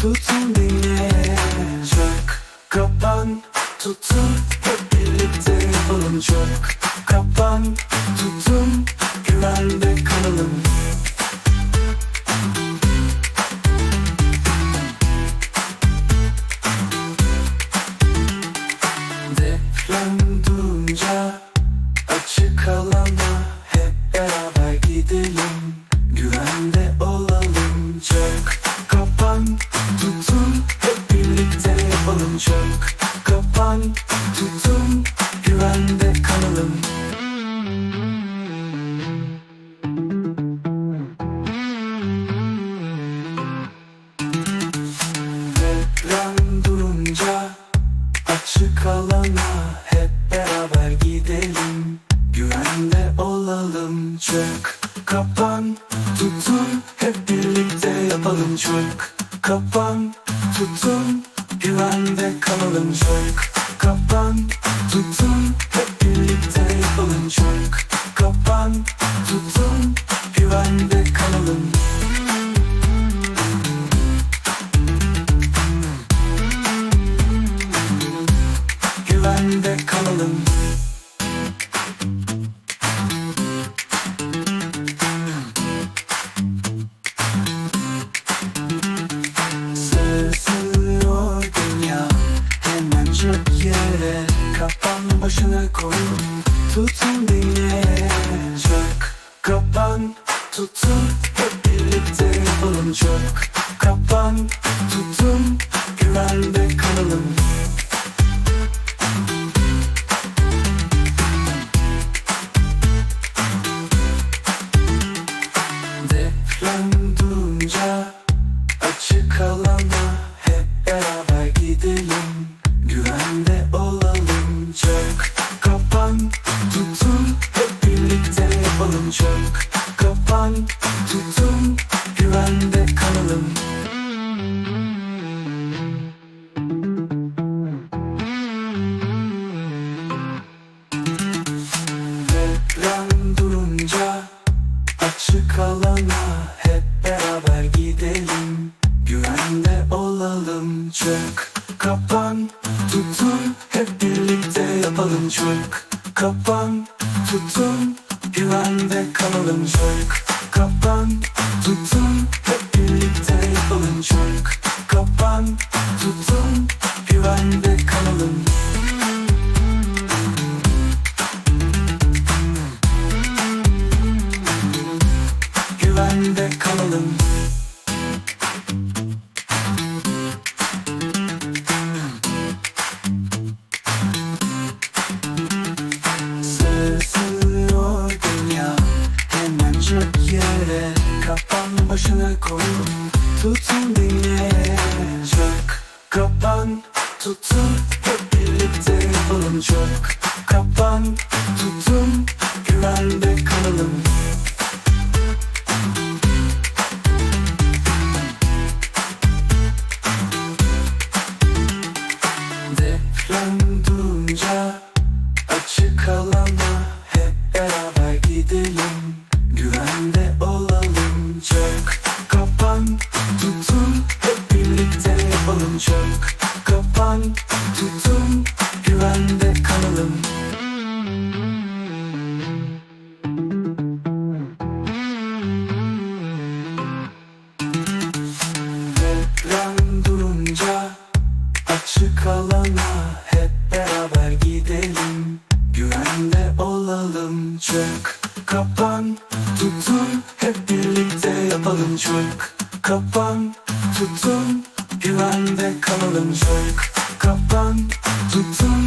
Tutun dinle Çök Kapan. Tutun Hep birlikte yapalım Çök Kapan. Tutun Güvende kalalım. Deprem durunca Açık alana Açık alana hep beraber gidelim. Güvende olalım. Çok Kapan tutun. Hep birlikte yapalım. Çok Kapan tutun. Güvende kalalım. Çok Kapan tutun. Hep Sığsıyor dünya Hemencik yere. Kapan başına koy Tutun dinle Çök Kapan Tutun Hep birlikte yapalım çok tutun güvende kalalım çok Kapan tutun hep birlikte yapalım çok Kapan tutun güvende kalalım Güvende kalalım Kapan başına koy Tutun dinle Açık alana hep beraber gidelim. Güvende olalım çok Kapan tutun hep birlikte yapalım çok Kapan tutun güvende kalalım çok Kapan tutun